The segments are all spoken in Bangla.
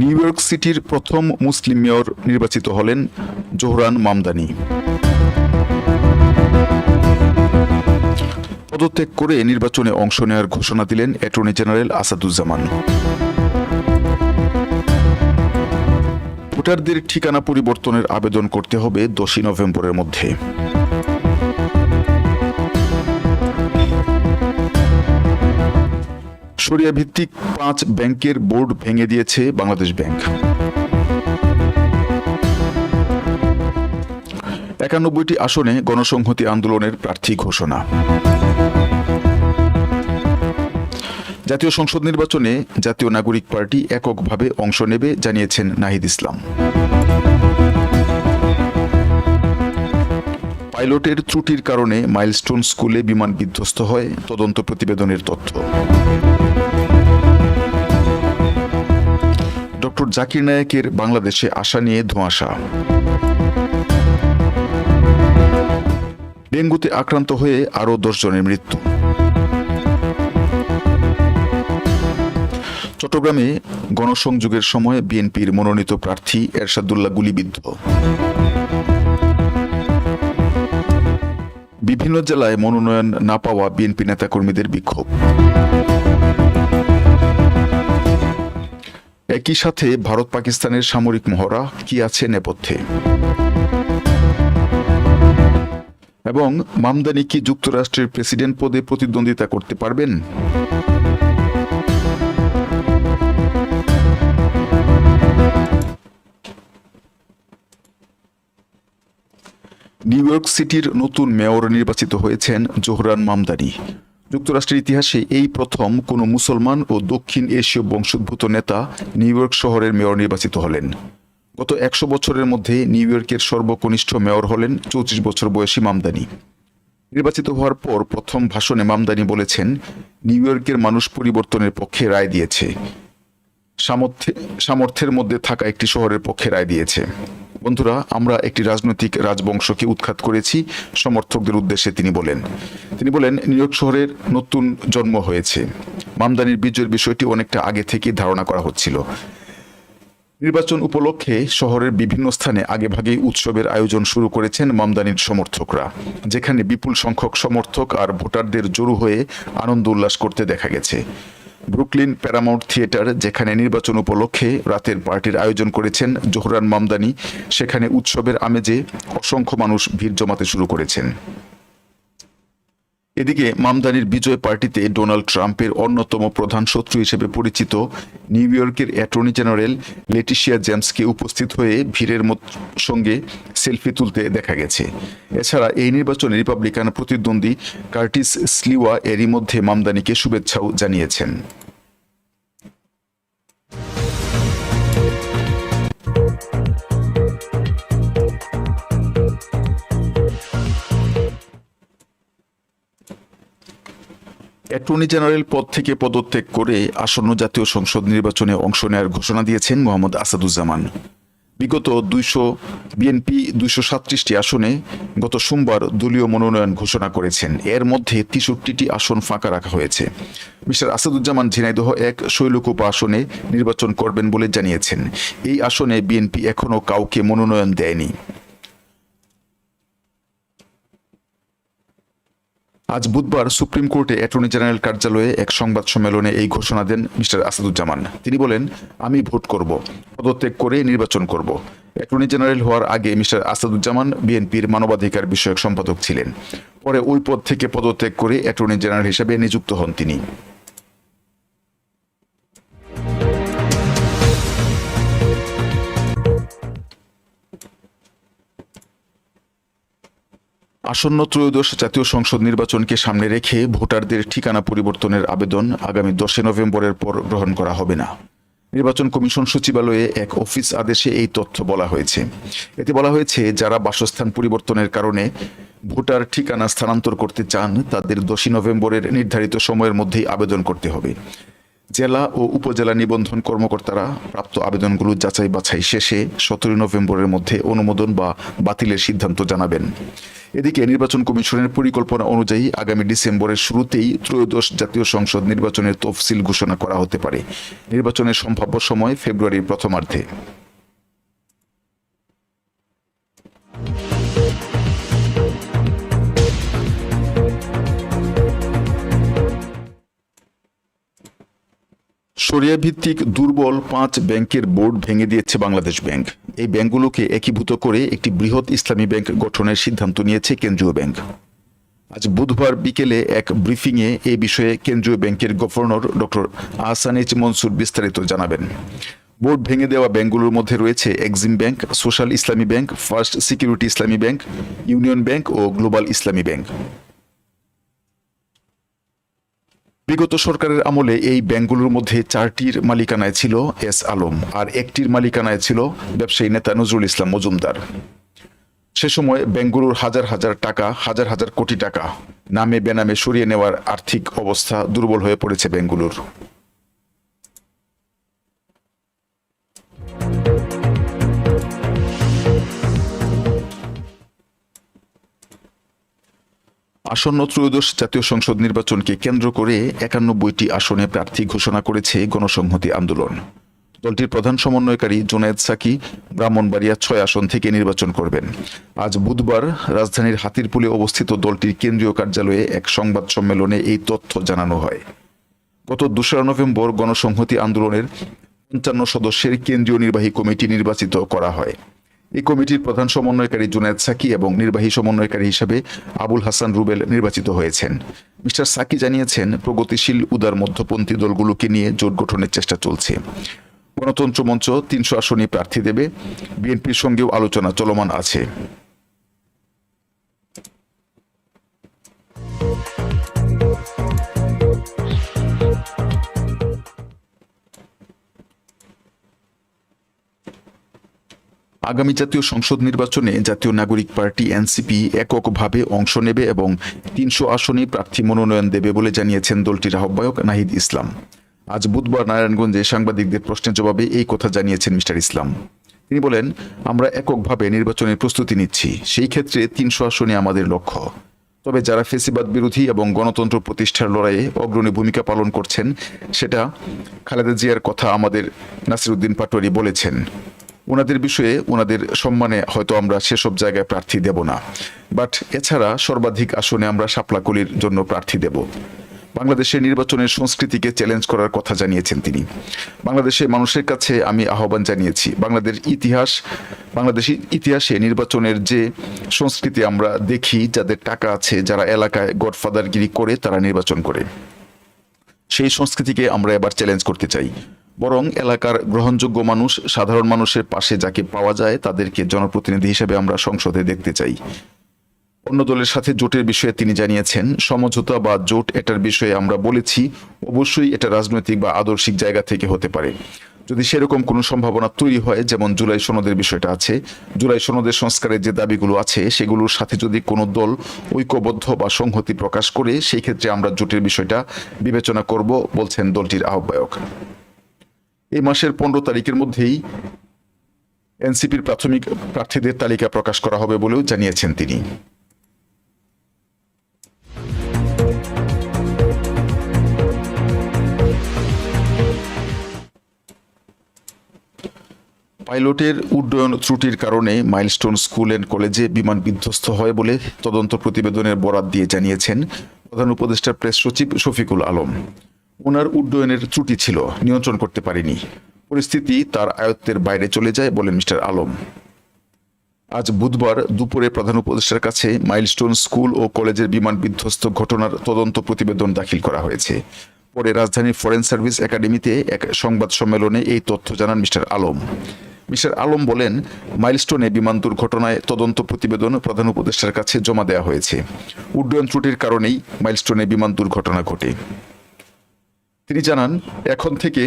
নিউ ইয়র্ক সিটির প্রথম মুসলিম মেয়র নির্বাচিত হলেন জোহরান মামদানি। পদত্যাগ করে নির্বাচনে অংশ নেওয়ার ঘোষণা দিলেন অ্যাটর্নি জেনারেল আসাদুজ্জামান। ভোটারদের ঠিকানা পরিবর্তনের আবেদন করতে হবে দশই নভেম্বরের মধ্যে। সরিয়া ভিত্তিক পাঁচ ব্যাংকের বোর্ড ভেঙে দিয়েছে বাংলাদেশ ব্যাংক। একানব্বইটি আসনে গণসংহতি আন্দোলনের প্রার্থী ঘোষণা। জাতীয় সংসদ নির্বাচনে জাতীয় নাগরিক পার্টি এককভাবে অংশ নেবে, জানিয়েছেন নাহিদ ইসলাম। পাইলটের ত্রুটির কারণে মাইলস্টোন স্কুলে বিমান বিধ্বস্ত হয়। তদন্ত প্রতিবেদনের তথ্য। ডক্টর জাকির নায়েকের বাংলাদেশে আসা নিয়ে ধোঁয়াশা। ডেঙ্গুতে আক্রান্ত হয়ে আরও দশজনের মৃত্যু। চট্টগ্রামে গণসংযোগের সময় বিএনপির মনোনীত প্রার্থী এরশাদুল্লাহ গুলিবিদ্ধ। বিভিন্ন জেলায় মনোনয়ন না পাওয়া বিএনপি নেতাকর্মীদের বিক্ষোভ। একই সাথে ভারত পাকিস্তানের সামরিক মহড়া কি আছে নেপথ্যে? এবং মামদানি কি যুক্তরাষ্ট্রের প্রেসিডেন্ট পদে প্রতিদ্বন্দ্বিতা করতে পারবেন? ইয়র্ক সিটির নতুন মেয়র নির্বাচিত হয়েছেন জোহরান মামদানি। যুক্তরাষ্ট্রের ইতিহাসে এই প্রথম কোনো মুসলমান ও দক্ষিণ এশীয় বংশোদ্ভূত নেতা নিউ ইয়র্ক শহরের মেয়র নির্বাচিত হলেন। গত একশো বছরের মধ্যে নিউ ইয়র্কের সর্বকনিষ্ঠ মেয়র হলেন চৌত্রিশ বছর বয়সী মামদানি। নির্বাচিত হওয়ার পর প্রথম ভাষণে মামদানি বলেছেন, নিউ ইয়র্কের মানুষ পরিবর্তনের পক্ষে রায় দিয়েছে। সামর্থ্যে, সামর্থ্যের মধ্যে থাকা একটি শহরের পক্ষে রায় দিয়েছে। বন্ধুরা, আমরা একটি রাজনৈতিক রাজবংশকে উৎখাত করেছি। সমর্থকদের উদ্দেশ্যে তিনি বলেন তিনি বলেন, নিউ ইয়র্ক শহরের নতুন জন্ম হয়েছে। মামদানির বিজয়ের বিষয়টি অনেকটা আগে থেকে ধারণা করা হচ্ছিল। নির্বাচন উপলক্ষে শহরের বিভিন্ন স্থানে আগেভাগেই উৎসবের আয়োজন শুরু করেছেন মামদানির সমর্থকরা, যেখানে বিপুল সংখ্যক সমর্থক আর ভোটারদের জড়ো হয়ে আনন্দ উল্লাস করতে দেখা গেছে। ব্রুকলিন প্যারামাউন্ট থিয়েটার, যেখানে নির্বাচন উপলক্ষে রাতের পার্টির আয়োজন করেছেন জোহরান মামদানি। সেখানে উৎসবের আমেজে অসংখ্য মানুষ ভিড় জমাতে শুরু করেছেন। এদিকে মামদানির বিজয় পার্টিতে ডোনাল্ড ট্রাম্পের অন্যতম প্রধান শত্রু হিসেবে পরিচিত নিউ ইয়র্কের অ্যাটর্নি জেনারেল লেটিশিয়া জেমসকে উপস্থিত হয়ে ভিড়ের সঙ্গে সেলফি তুলতে দেখা গেছে। এছাড়া এই নির্বাচনে রিপাবলিকান প্রতিদ্বন্দ্বী কার্টিস স্লিওয়া এরই মধ্যে মামদানিকে শুভেচ্ছাও জানিয়েছেন। অ্যাটর্নি জেনারেল পদ থেকে পদত্যাগ করে আসন্ন জাতীয় সংসদ নির্বাচনে অংশ নেওয়ার ঘোষণা দিয়েছেন মোহাম্মদ আসাদুজ্জামান। বিগত দুইশো, বিএনপি দুইশো সাতত্রিশটি আসনে গত সোমবার দলীয় মনোনয়ন ঘোষণা করেছেন। এর মধ্যে তেষট্টিটি আসন ফাঁকা রাখা হয়েছে। মিস্টার আসাদুজ্জামান ঝিনাইদহ এক শৈলকুপা আসনে নির্বাচন করবেন বলে জানিয়েছেন। এই আসনে বিএনপি এখনও কাউকে মনোনয়ন দেয়নি। আজ বুধবার সুপ্রিম কোর্টে অ্যাটর্নি জেনারেল কার্যালয়ে এক সংবাদ সম্মেলনে এই ঘোষণা দেন মিস্টার আসাদুজ্জামান। তিনি বলেন, আমি ভোট করব, পদত্যাগ করে নির্বাচন করব। অ্যাটর্নি জেনারেল হওয়ার আগে মিস্টার আসাদুজ্জামান বিএনপির মানবাধিকার বিষয়ক সম্পাদক ছিলেন। পরে ওই পদ থেকে পদত্যাগ করে অ্যাটর্নি জেনারেল হিসেবে নিযুক্ত হন তিনি। আসন্ন ত্রয়োদশ জাতীয় সংসদ নির্বাচনকে সামনে রেখে ভোটারদের ঠিকানা পরিবর্তনের আবেদন আগামী দশই নভেম্বরের পর গ্রহণ করা হবে না। নির্বাচন কমিশন সচিবালয়ে এক অফিস আদেশে এই তথ্য বলা হয়েছে। এতে বলা হয়েছে, যারা বাসস্থান পরিবর্তনের কারণে ভোটার ঠিকানা স্থানান্তর করতে চান, তাদের দশই নভেম্বরের নির্ধারিত সময়ের মধ্যেই আবেদন করতে হবে। জেলা ও উপজেলা নিবন্ধন কর্মকর্তারা প্রাপ্ত আবেদনগুলো যাচাই বাছাই শেষে সতেরোই নভেম্বরের মধ্যে অনুমোদন বা বাতিলের সিদ্ধান্ত জানাবেন। এদিকে নির্বাচন কমিশনের পরিকল্পনা অনুযায়ী আগামী ডিসেম্বরের শুরুতেই ত্রয়োদশ জাতীয় সংসদ নির্বাচনের তফসিল ঘোষণা করা হতে পারে। নির্বাচনের সম্ভাব্য সময় ফেব্রুয়ারির প্রথমার্ধে। সরিয়া ভিত্তিক দুর্বল পাঁচ ব্যাংকের বোর্ড ভেঙে দিয়েছে বাংলাদেশ ব্যাংক। এই ব্যাংকগুলোকে একীভূত করে একটি বৃহৎ ইসলামী ব্যাংক গঠনের সিদ্ধান্ত নিয়েছে কেন্দ্রীয় ব্যাংক। আজ বুধবার বিকেলে এক ব্রিফিংয়ে এ বিষয়ে কেন্দ্রীয় ব্যাংকের গভর্নর ডক্টর আহসানিজ মনসুর বিস্তারিত জানাবেন। বোর্ড ভেঙে দেওয়া ব্যাংকগুলোর মধ্যে রয়েছে Exim Bank, Social Islami Bank, First Security Islami Bank, Union Bank ও গ্লোবাল ইসলামী ব্যাংক। বিগত সরকারের আমলে এই ব্যাংকগুলোর মধ্যে চারটির মালিকানায় ছিল এস আলম আর একটির মালিকানায় ছিল ব্যবসায়ী নেতা নজরুল ইসলাম মজুমদার। সে সময় ব্যাংকগুলোর হাজার হাজার টাকা, হাজার হাজার কোটি টাকা নামে বেনামে সরিয়ে নেওয়ার আর্থিক অবস্থা দুর্বল হয়ে পড়েছে ব্যাংকগুলোর। আসন্ন ত্রয়োদশ জাতীয় সংসদ নির্বাচনকে কেন্দ্র করে একানব্বইটি আসনে প্রার্থী ঘোষণা করেছে গণসংহতি আন্দোলন। দলটির প্রধান সমন্বয়কারী জোনায়েদ সাকি ব্রাহ্মণবাড়িয়া ছয় আসন থেকে নির্বাচন করবেন। আজ বুধবার রাজধানীর হাতিরপুলে অবস্থিত দলটির কেন্দ্রীয় কার্যালয়ে এক সংবাদ সম্মেলনে এই তথ্য জানানো হয়। গত দোসরা নভেম্বর গণসংহতি আন্দোলনের পঞ্চান্ন সদস্যের কেন্দ্রীয় নির্বাহী কমিটি নির্বাচিত করা হয়। এই কমিটির প্রধান সমন্বয়কারী জুনায়দ সাকি এবং নির্বাহী সমন্বয়কারী হিসেবে আবুল হাসান রুবেল নির্বাচিত হয়েছেন। মিস্টার সাকি জানিয়েছেন, প্রগতিশীল, উদার মধ্যপন্থী দলগুলোকে নিয়ে জোট গঠনের চেষ্টা চলছে। গণতন্ত্র মঞ্চ তিনশো আসনে প্রার্থী দেবে। বিএনপির সঙ্গেও আলোচনা চলমান আছে। আগামী জাতীয় সংসদ নির্বাচনে জাতীয় নাগরিক পার্টি এনসিপি এককভাবে অংশ নেবে এবং তিনশো আসনে প্রার্থী মনোনয়ন দেবে বলে জানিয়েছেন দলটির আহ্বায়ক নাহিদ ইসলাম। আজ বুধবার নারায়ণগঞ্জে সাংবাদিকদের প্রশ্নের জবাবে এই কথা জানিয়েছেন মিস্টার ইসলাম। তিনি বলেন, আমরা এককভাবে নির্বাচনের প্রস্তুতি নিচ্ছি। সেই ক্ষেত্রে তিনশো আসনে আমাদের লক্ষ্য। তবে যারা ফেসিবাদ বিরোধী এবং গণতন্ত্র প্রতিষ্ঠার লড়াইয়ে অগ্রণী ভূমিকা পালন করছেন, সেটা খালেদা জিয়ার কথা আমাদের নাসিরুদ্দিন পাটোয়ারি বলেছেন। ওনাদের বিষয়ে ওনাদের সম্মানে হয়তো আমরা সেসব জায়গায় প্রার্থী দেব না। বাট এছাড়া সর্বাধিক আসনে আমরা শাপলাকলির জন্য প্রার্থী দেব। বাংলাদেশের নির্বাচনের সংস্কৃতিকে চ্যালেঞ্জ করার কথা জানিয়েছেন তিনি। বাংলাদেশের মানুষের কাছে আমি আহ্বান জানিয়েছি, বাংলাদেশ ইতিহাস বাংলাদেশের ইতিহাসে নির্বাচনের যে সংস্কৃতি আমরা দেখি, যাদের টাকা আছে, যারা এলাকায় গডফাদারগিরি করে তারা নির্বাচন করে। সেই সংস্কৃতিকে আমরা এবার চ্যালেঞ্জ করতে চাই। বরং এলাকার গ্রহণযোগ্য মানুষ, সাধারণ মানুষের পাশে যাকে পাওয়া যায় তাদেরকে জনপ্রতিনিধি হিসেবে আমরা সংসদে দেখতে চাই। অন্য দলের সাথে জোটের বিষয়ে তিনি জানিয়েছেন, সমঝোতা বা জোট এটার বিষয়ে আমরা বলেছি, অবশ্যই এটা রাজনৈতিক বা আদর্শিক জায়গা থেকে হতে পারে। যদি সেরকম কোনো সম্ভাবনা তৈরি হয়, যেমন জুলাই সনদের বিষয়টা আছে, জুলাই সনদের সংস্কারের যে দাবিগুলো আছে, সেগুলোর সাথে যদি কোনো দল ঐক্যবদ্ধ বা সংহতি প্রকাশ করে, সেই ক্ষেত্রে আমরা জোটের বিষয়টা বিবেচনা করব, বলছেন দলটির আহ্বায়ক। এই মাসের পনেরো তারিখের মধ্যেই এনসিপির প্রাথমিক প্রার্থীদের তালিকা প্রকাশ করা হবে বলেও জানিয়েছেন তিনি। পাইলটের উড্ডয়ন ত্রুটির কারণে মাইলস্টোন স্কুল অ্যান্ড কলেজে বিমান বিধ্বস্ত হয় বলে তদন্ত প্রতিবেদনের বরাত দিয়ে জানিয়েছেন প্রধান উপদেষ্টা প্রেস সচিব শফিকুল আলম। ওনার উড্ডয়নের ত্রুটি ছিল, নিয়ন্ত্রণ করতে পারেনি। পরিস্থিতি তার আয়ত্তের বাইরে চলে যায়, বলেন মিস্টার আলম। আজ বুধবার দুপুরে প্রধান উপদেষ্টার কাছে মাইলস্টোন স্কুল ও কলেজের বিমান বিধ্বস্ত ঘটনার তদন্ত প্রতিবেদন দাখিল করা হয়েছে। পরে রাজধানীর ফরেন সার্ভিস একাডেমিতে এক সংবাদ সম্মেলনে এই তথ্য জানান মিস্টার আলম। মিস্টার আলম বলেন, মাইলস্টোনে বিমান দুর্ঘটনায় তদন্ত প্রতিবেদন প্রধান উপদেষ্টার কাছে জমা দেওয়া হয়েছে। উড্ডয়ন ত্রুটির কারণেই মাইলস্টোনে বিমান দুর্ঘটনা ঘটে। তিনি জানান, এখন থেকে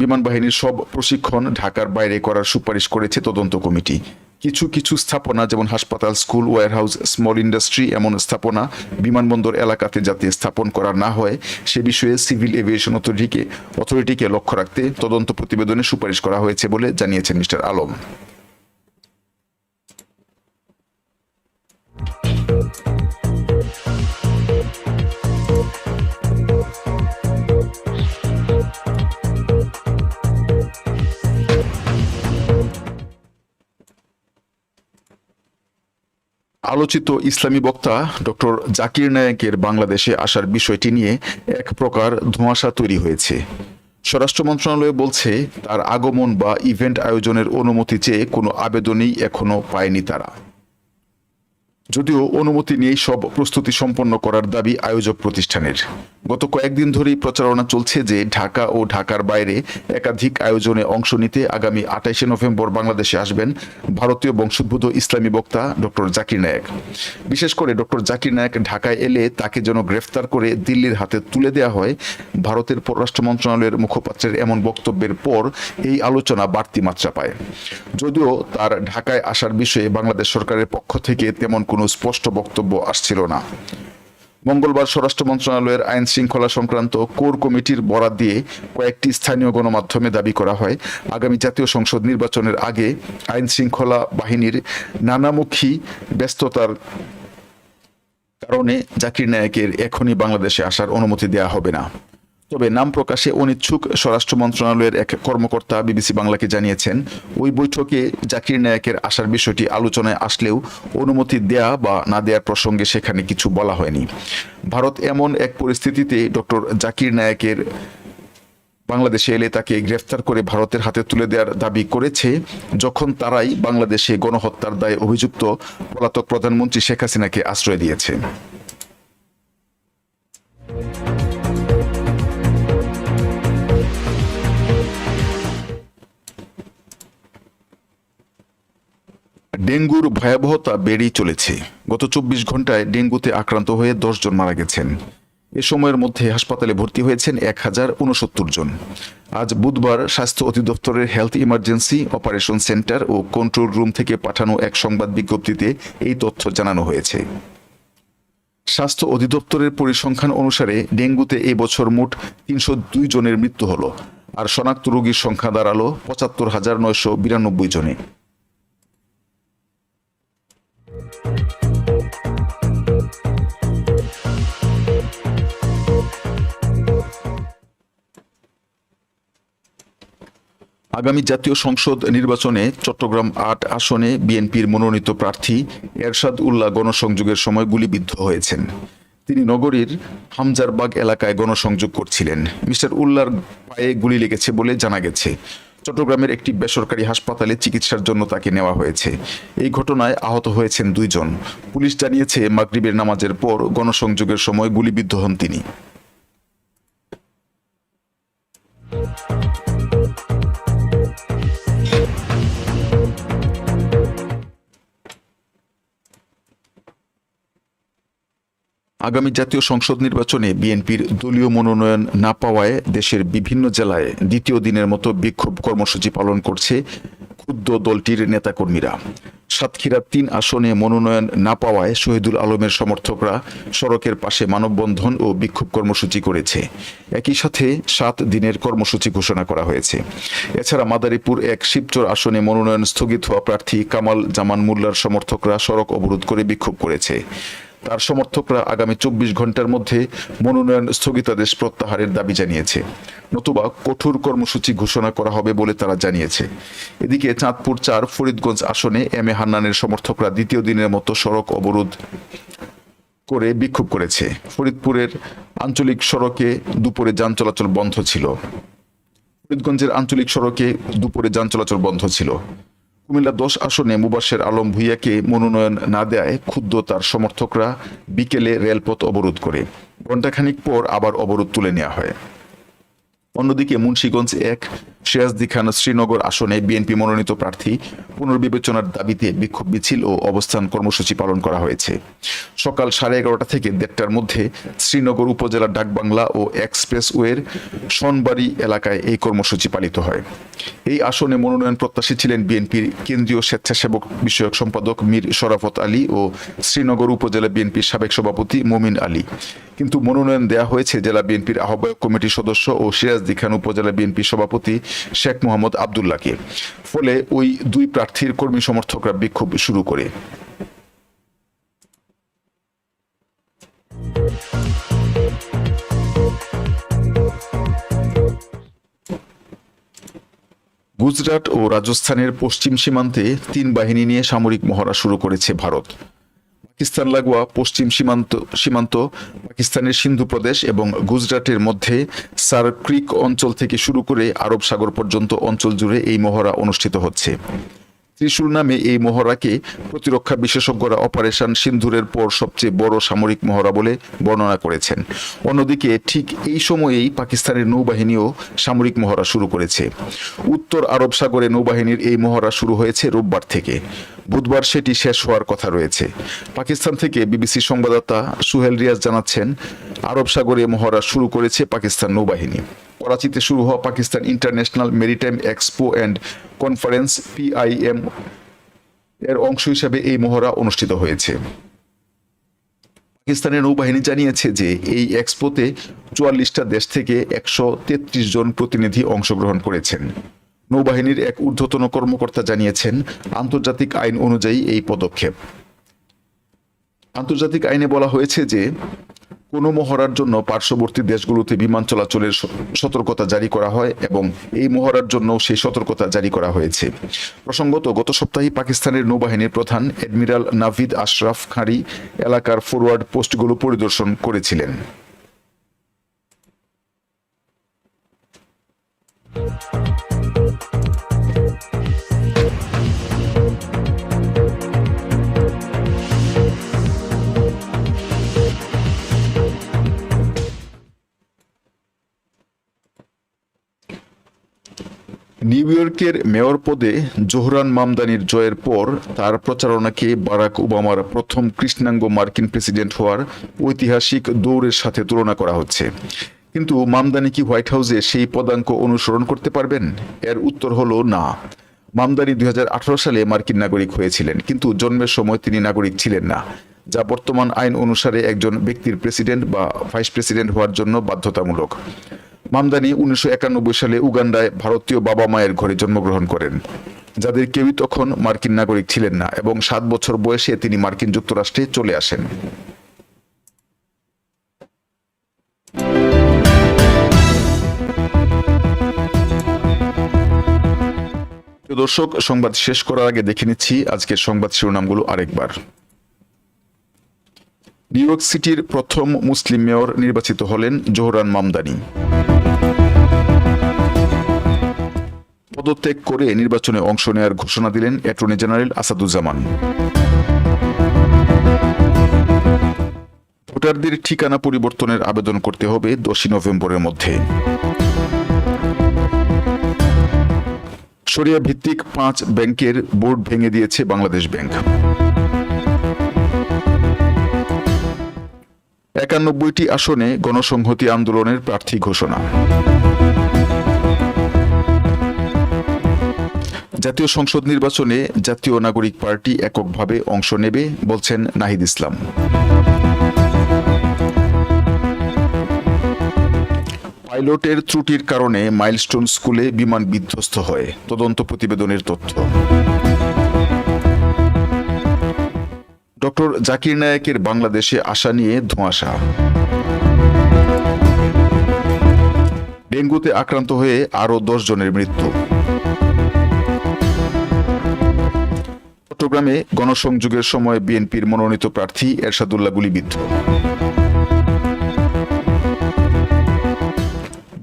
বিমান বাহিনীর সব প্রশিক্ষণ ঢাকার বাইরে করার সুপারিশ করেছে তদন্ত কমিটি। কিছু কিছু স্থাপনা যেমন হাসপাতাল, স্কুল, ওয়ারহাউস, স্মল ইন্ডাস্ট্রি এমন স্থাপনা বিমানবন্দর এলাকাতে যাতে স্থাপন করা না হয়, সে বিষয়ে সিভিল এভিয়েশন অথরিটিকে অথরিটিকে লক্ষ্য রাখতে তদন্ত প্রতিবেদনে সুপারিশ করা হয়েছে বলে জানিয়েছেন মিস্টার আলম। আলোচিত ইসলামী বক্তা ডক্টর জাকির নায়েকের বাংলাদেশে আসার বিষয়টি নিয়ে এক প্রকার ধোঁয়াশা তৈরি হয়েছে। স্বরাষ্ট্র মন্ত্রণালয় বলছে, তার আগমন বা ইভেন্ট আয়োজনের অনুমতি চেয়ে কোনো আবেদনই এখনও পায়নি তারা। যদিও অনুমতি নিয়েই সব প্রস্তুতি সম্পন্ন করার দাবি আয়োজক প্রতিষ্ঠানের। গত কয়েকদিন ধরেই প্রচারণা চলছে যে ঢাকা ও ঢাকার বাইরে একাধিক আয়োজনে অংশ নিতে আগামী আঠাইশে নভেম্বর বাংলাদেশে আসবেন ভারতীয় বংশোদ্ভূত ইসলামী বক্তা ডক্টর জাকির নায়েক। বিশেষ করে ডক্টর জাকির নায়েক ঢাকায় এলে তাকে যেন গ্রেফতার করে দিল্লির হাতে তুলে দেওয়া হয়, ভারতের পররাষ্ট্র মন্ত্রণালয়ের মুখপাত্রের এমন বক্তব্যের পর এই আলোচনা বাড়তি মাত্রা পায়। যদিও তার ঢাকায় আসার বিষয়ে বাংলাদেশ সরকারের পক্ষ থেকে তেমন কোনো স্পষ্ট বক্তব্য আসছিল না। মঙ্গলবার স্বরাষ্ট্র মন্ত্রণালয়ের আইন শৃঙ্খলা সংক্রান্ত কোর কমিটির বরাত দিয়ে কয়েকটি স্থানীয় গণমাধ্যমে দাবি করা হয়, আগামী জাতীয় সংসদ নির্বাচনের আগে আইন শৃঙ্খলা বাহিনীর নানামুখী ব্যস্ততার কারণে জাকির নায়েকের এখনই বাংলাদেশে আসার অনুমতি দেওয়া হবে না। তবে নাম প্রকাশে অনিচ্ছুক স্বরাষ্ট্র মন্ত্রণালয়ের এক কর্মকর্তা বিবিসি বাংলাকে জানিয়েছেন, ওই বৈঠকে জাকির নায়কের আসার বিষয়টি আলোচনায় আসলেও অনুমতি দেয়া বা না দেওয়ার প্রসঙ্গে সেখানে কিছু বলা হয়নি। ভারত এমন এক পরিস্থিতিতে ডক্টর জাকির নায়েকের বাংলাদেশে এলে তাকে গ্রেফতার করে ভারতের হাতে তুলে দেওয়ার দাবি করেছে, যখন তারাই বাংলাদেশে গণহত্যার দায়ে অভিযুক্ত পলাতক প্রধানমন্ত্রী শেখ হাসিনাকে আশ্রয় দিয়েছে। ডেঙ্গুর ভয়াবহতা বেড়েই চলেছে। গত চব্বিশ ঘন্টায় ডেঙ্গুতে আক্রান্ত হয়ে জন মারা গেছেন। এ সময়ের মধ্যে হাসপাতালে ভর্তি হয়েছেন এক হাজার উনসত্তর জন। আজ বুধবার স্বাস্থ্য অধিদপ্তরের হেলথ ইমার্জেন্সি অপারেশন সেন্টার ও কন্ট্রোল রুম থেকে পাঠানো এক সংবাদ বিজ্ঞপ্তিতে এই তথ্য জানানো হয়েছে। স্বাস্থ্য অধিদপ্তরের পরিসংখ্যান অনুসারে ডেঙ্গুতে এবছর মোট তিনশো দুই জনের মৃত্যু হলো, আর শনাক্ত রোগীর সংখ্যা দাঁড়াল পঁচাত্তর হাজার নয়শো বিরানব্বই জনে। আগামী জাতীয় সংসদ নির্বাচনে চট্টগ্রাম আট আসনে বিএনপির মনোনীত প্রার্থী এরশাদ উল্লাহ গণসংযোগের সময় গুলিবিদ্ধ হয়েছেন। তিনি নগরীর হামজারবাগ এলাকায় গণসংযোগ করছিলেন। মিস্টার উল্লার পায়ে গুলি লেগেছে বলে জানা গেছে। চট্টগ্রামের একটি বেসরকারি হাসপাতালে চিকিৎসার জন্য তাকে নেওয়া হয়েছে। এই ঘটনায় আহত হয়েছেন দুইজন। পুলিশ জানিয়েছে, মাগরিবের নামাজের পর গণসংযোগের সময় গুলিবিদ্ধ হন তিনি। আগামী জাতীয় সংসদ নির্বাচনে বিএনপির দলীয় মনোনয়ন না পাওয়ায় দেশের বিভিন্ন জেলায় দ্বিতীয় দিনের মতো বিক্ষোভ কর্মসূচি পালন করছে ক্ষুদ্র দলটির নেতাকর্মীরা। সাতক্ষীরার তিন আসনে মনোনয়ন না পাওয়ায় শহীদুল আলমের সমর্থকরা সড়কের পাশে মানববন্ধন ও বিক্ষোভ কর্মসূচি করেছে। একই সাথে সাত দিনের কর্মসূচি ঘোষণা করা হয়েছে। এছাড়া মাদারীপুর এক শিবচর আসনে মনোনয়ন স্থগিত হওয়া প্রার্থী কামাল জামান মোল্লার সমর্থকরা সড়ক অবরোধ করে বিক্ষোভ করেছে। তার সমর্থকরা আগামী চব্বিশ ঘণ্টার মধ্যে মনোনয়ন স্থগিতাদেশ প্রত্যাহারের দাবি জানিয়েছে। নতুবা কঠোর কর্মসূচি ঘোষণা করা হবে বলে তারা জানিয়েছে। এদিকে চাঁদপুর চার, ফরিদগঞ্জ আসনে এম এ হান্নানের সমর্থকরা দ্বিতীয় দিনের মতো সড়ক অবরোধ করে বিক্ষোভ করেছে। ফরিদপুরের আঞ্চলিক সড়কে দুপুরে যান চলাচল বন্ধ ছিল। ফরিদগঞ্জের আঞ্চলিক সড়কে দুপুরে যান চলাচল বন্ধ ছিল। কুমিল্লা দশ আসনে মুবাসের আলম ভুইয়াকে মনোনয়ন না দেয় ক্ষুদ্র তার সমর্থকরা বিকেলে রেলপথ অবরোধ করে। ঘণ্টাখানিক পর আবার অবরোধ তুলে নেওয়া হয়। অন্যদিকে মুন্সীগঞ্জ এক সিরাজদি খান শ্রীনগর আসনে বিএনপি মনোনীত প্রার্থী পুনর্বিবেচনার দাবিতে বিক্ষোভ মিছিল ও অবস্থান কর্মসূচি পালন করা হয়েছে। সকাল সাড়ে এগারোটা থেকে দেড়টার মধ্যে শ্রীনগর উপজেলার ডাকবাংলা ও এক্সপ্রেসওয়ের সনবাড়ি এলাকায় এই কর্মসূচি পালিত হয়। এই আসনে মনোনয়ন প্রত্যাশী ছিলেন বিএনপির কেন্দ্রীয় স্বেচ্ছাসেবক বিষয়ক সম্পাদক মীর শরাফত আলী ও শ্রীনগর উপজেলা বিএনপির সাবেক সভাপতি মমিন আলী। কিন্তু মনোনয়ন দেওয়া হয়েছে জেলা বিএনপির আহ্বায়ক কমিটির সদস্য ও সিরাজদি খান উপজেলা বিএনপির সভাপতি শেখ মোহাম্মদ আবদুল্লাহকে। ফলে ওই দুই প্রার্থীর কর্মী সমর্থকরা বিক্ষোভ শুরু করে। গুজরাট ও রাজস্থানের পশ্চিম সীমান্তে তিন বাহিনী নিয়ে সামরিক মহড়া শুরু করেছে ভারত। পাকিস্তান লাগোয়া পশ্চিম সীমান্ত সীমান্ত, পাকিস্তানের সিন্ধু প্রদেশ এবং গুজরাটের মধ্যে সার ক্রিক অঞ্চল থেকে শুরু করে আরব সাগর পর্যন্ত অঞ্চল জুড়ে এই মহড়া অনুষ্ঠিত হচ্ছে। ত্রিশূল নামে এই মহড়াকে প্রতিরক্ষা বিশেষজ্ঞরা অপারেশন সিন্ধুরের পর সবচেয়ে বড় সামরিক মহড়া বলে বর্ণনা করেছেন। অন্যদিকে ঠিক এই সময়েই পাকিস্তানের নৌবাহিনীও সামরিক মহড়া শুরু করেছে। উত্তর আরব সাগরে নৌবাহিনীর এই মহড়া শুরু হয়েছে রোববার থেকে। বুধবার সেটি শেষ হওয়ার কথা রয়েছে। পাকিস্তান থেকে বিবিসি সংবাদদাতা সুহেল রিয়াজ জানাচ্ছেন, আরব সাগরে মহড়া শুরু করেছে পাকিস্তান নৌবাহিনী। করাচিতে শুরু হওয়া Pakistan International Maritime Expo and Conference, PIM, এর অংশ হিসাবে এই মহড়া অনুষ্ঠিত হয়েছে। পাকিস্তানের নৌবাহিনী জানিয়েছে যে, এই এক্সপোতে চুয়াল্লিশটা দেশ থেকে একশো তেত্রিশ জন প্রতিনিধি অংশগ্রহণ করেছেন। নৌবাহিনীর এক ঊর্ধ্বতন কর্মকর্তা জানিয়েছেন, আন্তর্জাতিক আইন অনুযায়ী এই পদক্ষেপ। আন্তর্জাতিক আইনে বলা হয়েছে যে, কোনো মহড়ার জন্য পার্শ্ববর্তী দেশগুলোতে বিমান চলাচলের সতর্কতা জারি করা হয় এবং এই মহড়ার জন্য সেই সতর্কতা জারি করা হয়েছে। প্রসঙ্গত, গত সপ্তাহে পাকিস্তানের নৌবাহিনীর প্রধান অ্যাডমিরাল নাভিদ আশরাফ খাঁড়ি এলাকার ফরওয়ার্ড পোস্টগুলো পরিদর্শন করেছিলেন। নিউ ইয়র্কের মেয়র পদে জোহরান মামদানির জয়ের পর তার প্রচারণাকে বারাক ওবামার প্রথম কৃষ্ণাঙ্গ মার্কিন প্রেসিডেন্ট হওয়ার ঐতিহাসিক দৌড়ের সাথে তুলনা করা হচ্ছে। কিন্তু মামদানি কি হোয়াইট হাউসে সেই পদাঙ্ক অনুসরণ করতে পারবেন? এর উত্তর হলো না। মামদানি দুই হাজার আঠারো সালে মার্কিন নাগরিক হয়েছিলেন, কিন্তু জন্মের সময় তিনি নাগরিক ছিলেন না। যা বর্তমান আইন অনুসারে একজন ব্যক্তির প্রেসিডেন্ট বা ভাইস প্রেসিডেন্ট হওয়ার জন্য বাধ্যতামূলক। মামদানি উনিশশো একানব্বই সালে উগান্ডায় ভারতীয় বাবা মায়ের ঘরে জন্মগ্রহণ করেন। যাদের কেউই তখন মার্কিন নাগরিক ছিলেন না এবং সাত বছর বয়সে তিনি মার্কিন যুক্তরাষ্ট্রে চলে আসেন। দর্শক, সংবাদ শেষ করার আগে দেখে নিচ্ছি আজকের সংবাদ শিরোনামগুলো আরেকবার। নিউ ইয়র্ক সিটির প্রথম মুসলিম মেয়র নির্বাচিত হলেন জোহরান মামদানি। পদত্যাগ করে নির্বাচনে অংশ নেওয়ার ঘোষণা দিলেন অ্যাটর্নি জেনারেল আসাদুজ্জামান। ভোটারদের ঠিকানা পরিবর্তনের আবেদন করতে হবে দশই নভেম্বরের মধ্যে। সরিয়া ভিত্তিক পাঁচ ব্যাংকের বোর্ড ভেঙে দিয়েছে বাংলাদেশ ব্যাংক। একানব্বইটি আসনে গণসংহতি আন্দোলনের প্রার্থী ঘোষণা। জাতীয় সংসদ নির্বাচনে জাতীয় নাগরিক পার্টি এককভাবে অংশ নেবে, বলছেন নাহিদ ইসলাম। পাইলটের ত্রুটির কারণে মাইলস্টোন স্কুলে বিমান বিধ্বস্ত হয়। তদন্ত প্রতিবেদনের তথ্য। ডক্টর জাকির নায়েকের বাংলাদেশে আসা নিয়ে ধোঁয়াশা। ডেঙ্গুতে আক্রান্ত হয়ে আরও দশ জনের মৃত্যু। চট্টগ্রামে গণসংযোগের সময় বিএনপির মনোনীত প্রার্থী এরশাদুল্লাহ গুলিবিদ্ধ।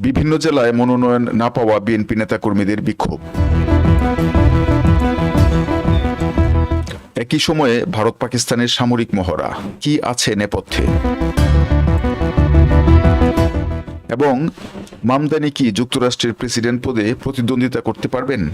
বিভিন্ন জেলায় মনোনয়ন না পাওয়া বিএনপি নেতাকর্মীদের বিক্ষোভ। একই সময়ে ভারত পাকিস্তানের সামরিক মহড়া? কি আছে নেপথ্যে? এবং মামদানি কি যুক্তরাষ্ট্রের প্রেসিডেন্ট পদে প্রতিদ্বন্দ্বিতা করতে পারবেন?